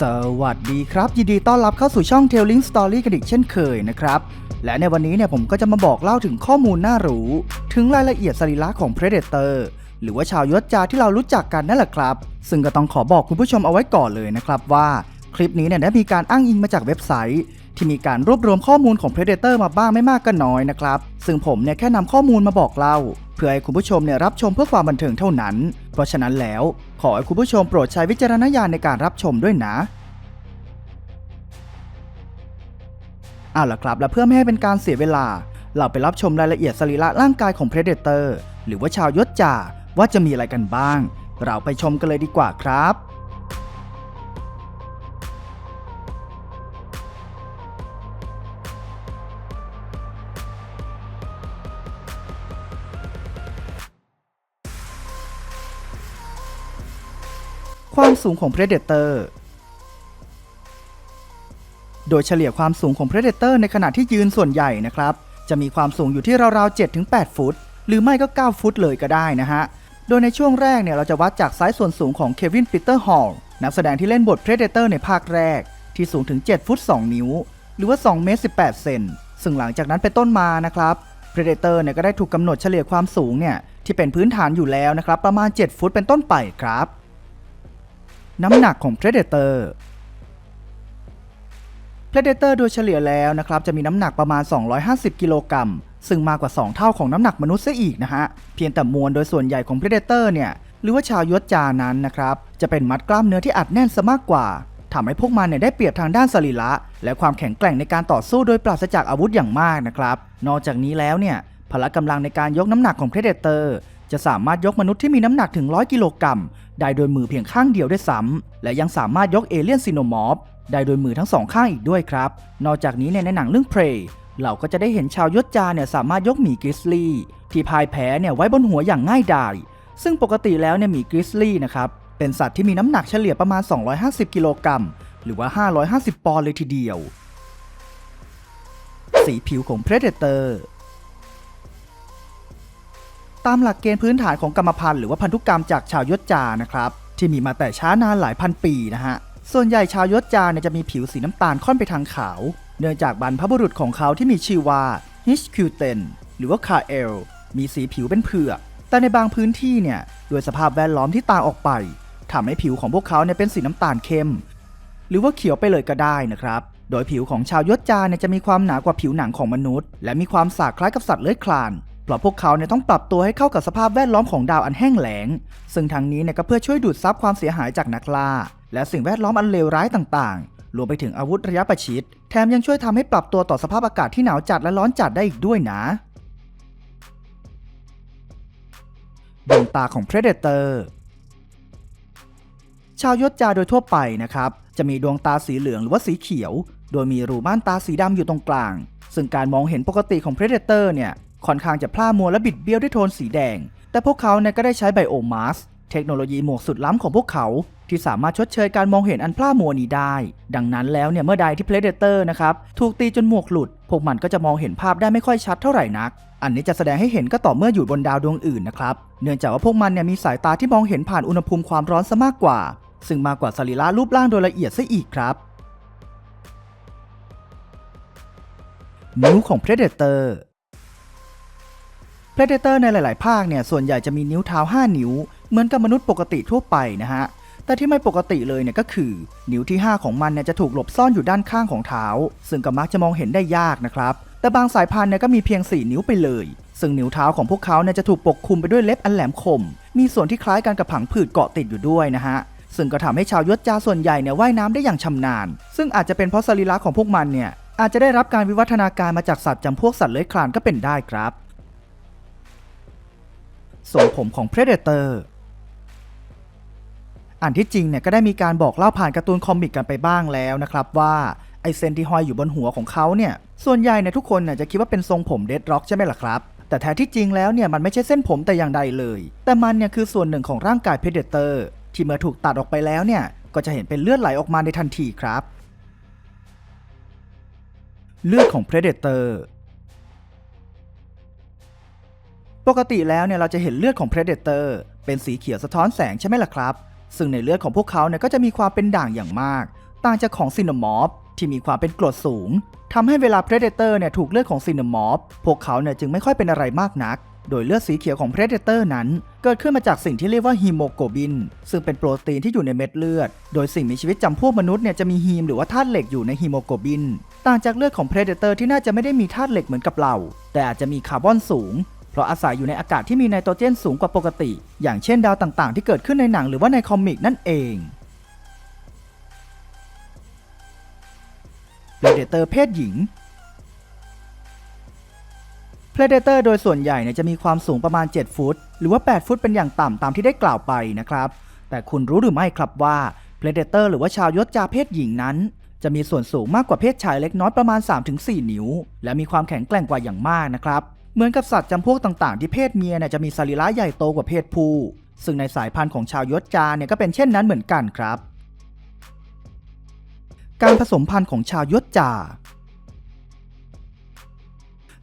สวัสดีครับ ยินดีต้อนรับเข้าสู่ช่อง Telling Story กันอีกเช่นเคยนะครับ และในวันนี้เนี่ยผมก็จะมาบอกเล่าถึงข้อมูลน่ารู้ ถึงรายละเอียดสรีระของ Predator หรือว่าชาวยศจาที่เรารู้จักกันนั่นแหละครับ ซึ่งก็ต้องขอบอกคุณผู้ชมเอาไว้ก่อนเลยนะครับว่าคลิปนี้เนี่ยได้มีการอ้างอิงมาจากเว็บไซต์ ที่มีการรวบรวมข้อมูลของ Predator มาบ้างไม่มากก็น้อยนะครับ ซึ่งผมเนี่ยแค่นำข้อมูลมาบอกเล่า เพื่อให้คุณผู้ชมเนี่ยรับชมเพื่อความบันเทิงเท่านั้น เพราะฉะนั้นแล้วขอให้คุณผู้ชมโปรดใช้วิจารณญาณในการรับชมด้วยนะเอาล่ะครับ และเพื่อไม่ให้เป็นการเสียเวลา เราไปรับชมรายละเอียดสรีระร่างกายของ Predator หรือว่าชาวยศจ่าว่าจะมีอะไรกันบ้าง เราไปชมกันเลยดีกว่าครับ ความสูงของ Predator โดยเฉลี่ยความสูงของ Predator ในขณะที่ยืนส่วนใหญ่นะครับ จะมีความสูงอยู่ที่ราวๆ7-8 ฟุต หรือไม่ก็ 9 ฟุตเลยก็ได้นะฮะ โดยในช่วงแรกเนี่ยเราจะวัดจากไซส์ส่วนสูงของเควินปีเตอร์ฮอลนักแสดงที่เล่นบท Predator ในภาคแรก ที่สูงถึง 7 ฟุต 2 นิ้ว หรือว่า2เมตร18 เซนซึ่งหลังจากนั้นเป็นต้นมานะครับ Predator เนี่ยก็ได้ถูกกำหนดเฉลี่ยความสูงเนี่ยที่เป็นพื้นฐานอยู่แล้วนะครับประมาณ 7 ฟุตเป็นต้นไปครับ น้ำหนักของ Predator Predator โดยเฉลี่ยแล้วนะครับจะมีน้ำหนักประมาณ 250 กิโลกรัม ซึ่งมากกว่า 2 เท่าของน้ำหนักมนุษย์ซะอีกนะฮะ เพียงแต่มวลโดยส่วนใหญ่ของ Predator เนี่ยหรือว่าชาวยศจานั้นนะครับจะเป็นมัดกล้ามเนื้อที่อัดแน่นซะมากกว่าทำให้พวกมันเนี่ยได้เปรียบทางด้านสรีระ และความแข็งแกร่งในการต่อสู้โดยปราศจากอาวุธอย่างมากนะครับ นอกจากนี้แล้วเนี่ยพละกำลังในการยกน้ำหนักของ Predator จะสามารถยกมนุษย์ที่มีน้ำหนักถึง 100 กิโลกรัมได้โดยมือเพียงข้างเดียวด้วยซ้ำและยังสามารถยกเอเลี่ยนซีโนมอร์ฟได้โดยมือทั้งสองข้างอีกด้วยครับ นอกจากนี้ในหนังเรื่อง Prey เราก็จะได้เห็นชาวยศจาเนี่ยสามารถยกหมีกริสลี่ที่พายแผเนี่ยไว้บนหัวอย่างง่ายดาย ซึ่งปกติแล้วเนี่ยหมีกริสลี่นะครับ เป็นสัตว์ที่มีน้ำหนักเฉลี่ยประมาณ 250 กิโลกรัม หรือว่า 550 ปอนด์เลยทีเดียว สีผิวของ Predator ต ตามหลักเกณฑ์พื้นฐานของกรรมพันธุ์หรือว่าพันธุกรรมจากชาวยศจานะครับที่มีมาแต่ช้านานหลายพันปีนะฮะส่วนใหญ่ชาวยศจาเนี่ยจะมีผิวสีน้ำตาลค่อนไปทางขาว เนื่องจากบรรพบุรุษของเขาที่มีชื่อว่าฮิชคิวเตนหรือว่าคาเอลมีสีผิวเป็นเผือก แต่ในบางพื้นที่เนี่ยด้วยสภาพแวดล้อมที่ต่างออกไปทำให้ผิวของพวกเขาเนี่ยเป็นสีน้ำตาลเข้ม หรือว่าเขียวไปเลยก็ได้นะครับ โดยผิวของชาวยศจาเนี่ยจะมีความหนากว่าผิวหนังของมนุษย์ และมีความสากคล้ายกับสัตว์เลื้อยคลาน เพราะพวกเขาเนี่ยต้องปรับตัวให้เข้ากับสภาพแวดล้อมของดาวอันแห้งแล้ง ซึ่งทางนี้เนี่ยก็เพื่อช่วยดูดซับความเสียหายจากนักล่า และสิ่งแวดล้อมอันเลวร้ายต่างๆ รวมไปถึงอาวุธระยะประชิด แถมยังช่วยทำให้ปรับตัวต่อสภาพอากาศที่หนาวจัดและร้อนจัดได้อีกด้วยนะดวงตาของ Predator ชาวยศจาโดยทั่วไปนะครับ จะมีดวงตาสีเหลืองหรือว่าสีเขียว โดยมีรูม่านตาสีดำอยู่ตรงกลาง ซึ่งการมองเห็นปกติของ Predator เนี่ย ค่อนข้างจะพล่ามัวและบิดเบี้ยวด้วยโทนสีแดง แต่พวกเขาเนี่ยก็ได้ใช้ไบโอมาสเทคโนโลยีหมวกสุดล้ำของพวกเขาที่สามารถชดเชยการมองเห็นอันพล่ามัวนี้ได้ ดังนั้นแล้วเนี่ยเมื่อใดที่ Predator นะครับถูกตีจนหมวกหลุด พวกมันก็จะมองเห็นภาพได้ไม่ค่อยชัดเท่าไหร่นัก อันนี้จะแสดงให้เห็นก็ต่อเมื่ออยู่บนดาวดวงอื่นนะครับ เนื่องจากว่าพวกมันเนี่ยมีสายตาที่มองเห็นผ่านอุณหภูมิความร้อนซะมากกว่า ซึ่งมากกว่าสรีระรูปร่างโดยละเอียดซะอีกครับ นิ้วของ Predator Predator ในหลาย ๆ ภาคเนี่ยส่วนใหญ่จะมีนิ้วเท้า 5 นิ้ว เหมือนกับมนุษย์ปกติทั่วไปนะฮะ แต่ที่ไม่ปกติเลยเนี่ยก็คือ นิ้วที่ 5 ของมันเนี่ยจะถูกหลบซ่อนอยู่ด้านข้างของเท้า ซึ่งก็มักจะมองเห็นได้ยากนะครับ แต่บางสายพันธุ์เนี่ยก็มีเพียง 4 นิ้วไปเลย ซึ่งนิ้วเท้าของพวกเขาเนี่ยจะถูกปกคลุมไปด้วยเล็บอันแหลมคม มีส่วนที่คล้ายกันกับผังผืดเกาะติดอยู่ด้วยนะฮะซึ่งก็ทำให้ชาวยศจาส่วนใหญ่เนี่ยว่ายน้ำได้อย่างชำนาญ ซึ่งอาจจะเป็นเพราะสรีระของพวกมันเนี่ยอาจจะได้รับการวิวัฒนาการมาจากสัตว์จำพวกสัตว์เลื้อยคลานก็เป็นได้ครับ ทรงผมของ Predator อันที่จริงเนี่ยก็ได้มีการบอกเล่าผ่านการ์ตูนคอมิกกันไปบ้างแล้วนะครับว่าไอเซนที่ห้อยอยู่บนหัวของเขาเนี่ยส่วนใหญ่เนี่ยทุกคนเนี่ยจะคิดว่าเป็นทรงผมเดดร็อกใช่ไหมล่ะครับแต่แท้ที่จริงแล้วเนี่ยมันไม่ใช่เส้นผมแต่อย่างใดเลย แต่มันเนี่ยคือส่วนหนึ่งของร่างกาย Predator ที่เมื่อถูกตัดออกไปแล้วเนี่ยก็จะเห็นเป็นเลือดไหลออกมาในทันทีครับ เลือดของ Predator ปกติแล้วเนี่ยเราจะเห็นเลือดของ Predator เป็นสีเขียวสะท้อนแสงใช่ไหมล่ะครับ ซึ่งในเลือดของพวกเขาเนี่ยก็จะมีความเป็นด่างอย่างมาก ต่างจากของซิน o มอฟที่มีความเป็นกรดสูงทำให้เวลา Predator เนี่ยถูกเลือดของซิน o มอฟพวกเขาเนี่ยจึงไม่ค่อยเป็นอะไรมากนัก โดยเลือดสีเขียวของ Predator นั้น เกิดขึ้นมาจากสิ่งที่เรียกว่าฮีโมโกลบิน ซึ่งเป็นโปรตีนที่อยู่ในเม็ดเลือด โดยสิ่งมีชีวิตจำพวกมนุษย์เนี่ยจะมีฮีมหรือว่าธาตุเหล็กอยู่ในฮีโมโกลบิน ต่างจากเลือดของ Predator ที่น่าจะไม่ได้มีธาตุเหล็กเหมือนกับเรา แต่อาจจะมีคาร์บอนสูง เพราะอาศัยอยู่ในอากาศที่มีไนโตรเจนสูงกว่าปกติ อย่างเช่นดาวต่างๆ ที่เกิดขึ้นในหนังหรือว่าในคอมิกนั่นเอง Predator เพศหญิง Predator โดยส่วนใหญ่เนี่ยจะมีความสูงประมาณ 7 ฟุต หรือว่า 8 ฟุตเป็นอย่างต่ำตามที่ได้กล่าวไปนะครับ แต่คุณรู้หรือไม่ครับว่า Predator หรือว่าชาวยศจาเพศหญิงนั้น จะมีส่วนสูงมากกว่าเพศชายเล็กน้อยประมาณ 3-4 นิ้ว และมีความแข็งแกร่งกว่าอย่างมากนะครับ เหมือนกับสัตว์จำพวกต่างๆ ที่เพศเมียเนี่ยจะมีสรีระใหญ่โตกว่าเพศผู้ ซึ่งในสายพันธุ์ของชาวยศจาเนี่ยก็เป็นเช่นนั้นเหมือนกันครับ การผสมพันธุ์ของชาวยศจา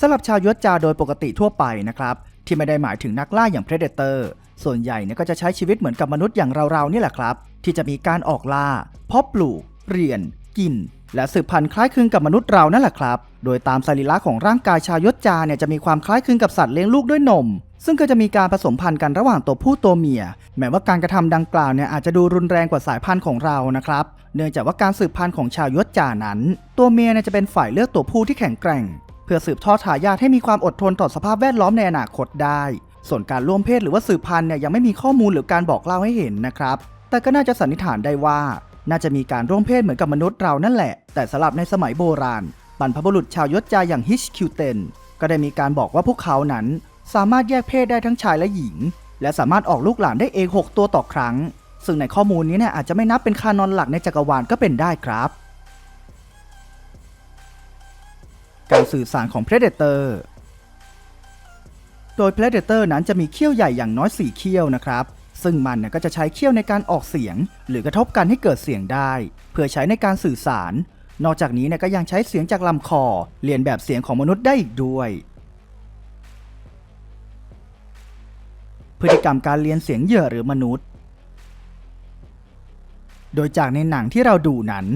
สำหรับชาวยศจาโดยปกติทั่วไปนะครับ ที่ไม่ได้หมายถึงนักล่าอย่าง Predator ส่วนใหญ่เนี่ยก็จะใช้ชีวิตเหมือนกับมนุษย์อย่างเราๆนี่แหละครับ ที่จะมีการออกล่าเพาะปลูก เรียน กิน และสืบพันธุ์คล้ายคลึงกับมนุษย์เรานั่นแหละครับ โดยตามสรีระของร่างกายชาวยศจาเนี่ยจะมีความคล้ายคลึงกับสัตว์เลี้ยงลูกด้วยนม ซึ่งก็จะมีการผสมพันธุ์กันระหว่างตัวผู้ตัวเมีย แม้ว่าการกระทำดังกล่าวเนี่ยอาจจะดูรุนแรงกว่าสายพันธุ์ของเรานะครับ เนื่องจากว่าการสืบพันธุ์ของชาวยศจานั้น ตัวเมียเนี่ยจะเป็นฝ่ายเลือกตัวผู้ที่แข็งแกร่ง เพื่อสืบทอดทายาทให้มีความอดทนต่อสภาพแวดล้อมในอนาคตได้ ส่วนการร่วมเพศหรือว่าสืบพันธุ์เนี่ยยังไม่มีข้อมูลหรือการบอกเล่าให้เห็นนะครับ แต่ก็น่าจะสันนิษฐานได้ว่า น่าจะมีการร่วมเพศเหมือนกับมนุษย์เรานั่นแหละ แต่สำหรับในสมัยโบราณ บรรพบุรุษชาวยศจาอย่างฮิชคิวเตนก็ได้มีการบอกว่าพวกเขานั้น สามารถแยกเพศได้ทั้งชายและหญิง และสามารถออกลูกหลานได้เอง 6 ตัวต่อครั้ง ซึ่งในข้อมูลนี้เนี่ยอาจจะไม่นับเป็นคานอนหลักในจักรวาลก็เป็นได้ครับ การสื่อสารของ Predator โดย Predator นั้นจะมีเขี้ยวใหญ่อย่างน้อย 4 เขี้ยวนะครับ ซึ่งมันเนี่ยก็จะใช้เขี้ยวในการออกเสียง หรือกระทบกันให้เกิดเสียงได้ เพื่อใช้ในการสื่อสาร นอกจากนี้เนี่ยก็ยังใช้เสียงจากลำคอเรียนแบบเสียงของมนุษย์ได้อีกด้วย พฤติกรรมการเรียนเสียงเหยื่อหรือมนุษย์ โดยจากในหนังที่เราดูนั้น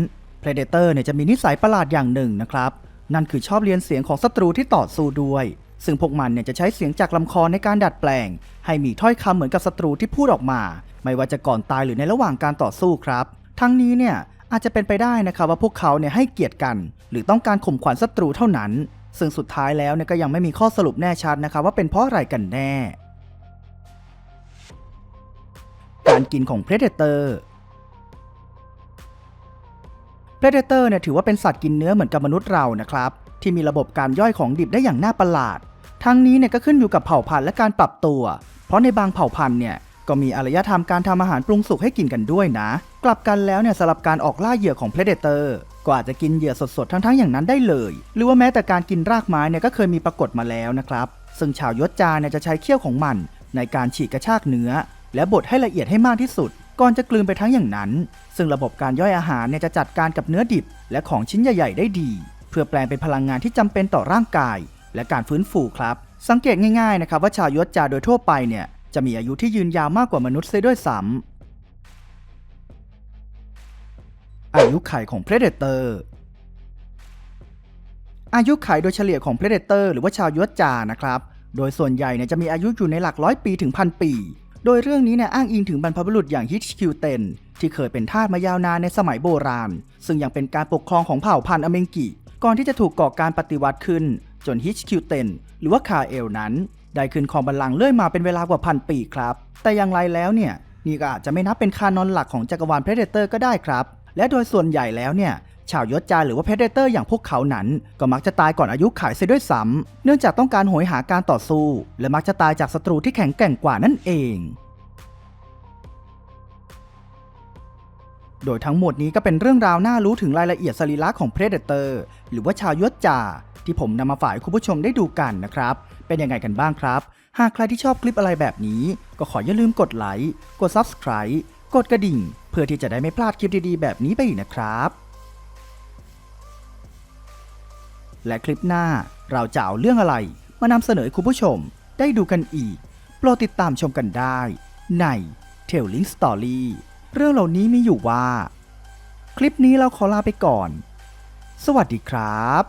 Predator เนี่ยจะมีนิสัยประหลาดอย่างหนึ่งนะครับ นั่นคือชอบเรียนเสียงของศัตรูที่ต่อสู้ด้วย ซึ่งพวกมันเนี่ยจะใช้เสียงจากลำคอในการดัดแปลง ให้มีถ้อยคำเหมือนกับศัตรูที่พูดออกมา ไม่ว่าจะก่อนตายหรือในระหว่างการต่อสู้ครับ ทั้งนี้เนี่ยอาจจะเป็นไปได้นะครับว่าพวกเขาเนี่ยให้เกียรติกัน หรือต้องการข่มขวัญศัตรูเท่านั้น ซึ่งสุดท้ายแล้วเนี่ยก็ยังไม่มีข้อสรุปแน่ชัดนะครับว่าเป็นเพราะอะไรกันแน่ การกินของ Predator Predator เนี่ยถือว่าเป็นสัตว์กินเนื้อเหมือนกับมนุษย์เรานะครับ ที่มีระบบการย่อยของดิบได้อย่างน่าประหลาด ทั้งนี้เนี่ยก็ขึ้นอยู่กับเผ่าพันธุ์และการปรับตัว เพราะในบางเผ่าพันธุ์เนี่ยก็มีอารยธรรมการทำอาหารปรุงสุกให้กินกันด้วยนะ กลับกันแล้วเนี่ยสำหรับการออกล่าเหยื่อของ Predator ก็อาจจะกินเหยื่อสดๆ ทั้งๆ อย่างนั้นได้เลย หรือว่าแม้แต่การกินรากไม้เนี่ยก็เคยมีปรากฏมาแล้วนะครับ ซึ่งชาวยศจาเนี่ยจะใช้เขี้ยวของมัน ในการฉีกกระชากเนื้อ และบดให้ละเอียดให้มากที่สุด ก่อนจะกลืนไปทั้งอย่างนั้น ซึ่งระบบการย่อยอาหารเนี่ยจะจัดการกับเนื้อดิบ และของชิ้นใหญ่ ๆ ได้ดี พื่อแปลงเป็นพลังงานที่จำเป็นต่อร่างกาย และการฟื้นฟูครับ สังเกตง่ายๆนะครับว่าชาวยศจาโดยทั่วไปเนี่ยจะมีอายุที่ยืนยาวมากกว่ามนุษย์เสียด้วยซ้ำอายุขัยของ Predator อายุขัยโดยเฉลี่ยของ Predator หรือว่าชาวยศจานะครับ โดยส่วนใหญ่เนี่ยจะมีอายุอยู่ในหลักร้อยปีถึงพันปี โดยเรื่องนี้เนี่ยอ้างอิงถึงบรรพบุรุษอย่างฮิชคิวเตนที่เคยเป็นทาสมายาวนานในสมัยโบราณ ซึ่งยังเป็นการปกครองของเผ่าพันธุ์อเมงกิ ก่อนที่จะถูกก่อการปฏิวัติขึ้น จนฮิชคิวเตนหรือว่าคาเอลนั้น ได้ขึ้นครองบัลลังก์เลื่อยมาเป็นเวลากว่าพันปีครับ แต่อย่างไรแล้วเนี่ยนี่ก็อาจจะไม่นับเป็นคานอนหลักของจักรวาลเพเดเตอร์ก็ได้ครับ และโดยส่วนใหญ่แล้วเนี่ยชาวยศจาหรือว่าเพเดเตอร์อย่างพวกเขานั้น ก็มักจะตายก่อนอายุขายเสียด้วยซ้ำเนื่องจากต้องการโหยหาการต่อสู้ และมักจะตายจากศัตรูที่แข็งแกร่งกว่านั่นเอง โดยทั้งหมดนี้ก็เป็นเรื่องราวน่ารู้ถึงรายละเอียดสรีระของ Predator หรือว่าชาวยศจ่าที่ผมนำมาฝากคุณผู้ชมได้ดูกันนะครับ เป็นยังไงกันบ้างครับ หากใครที่ชอบคลิปอะไรแบบนี้ ก็ขออย่าลืมกดไลค์กด Subscribe กดกระดิ่ง เพื่อที่จะได้ไม่พลาดคลิปดีๆ แบบนี้ไปอีกนะครับ และคลิปหน้าเราจะเอาเรื่องอะไร มานำเสนอคุณผู้ชมได้ดูกันอีก โปรดติดตามชมกันได้ ใน Telling Story เรื่องเหล่านี้มีอยู่ว่า คลิปนี้เราขอลาไปก่อน สวัสดีครับ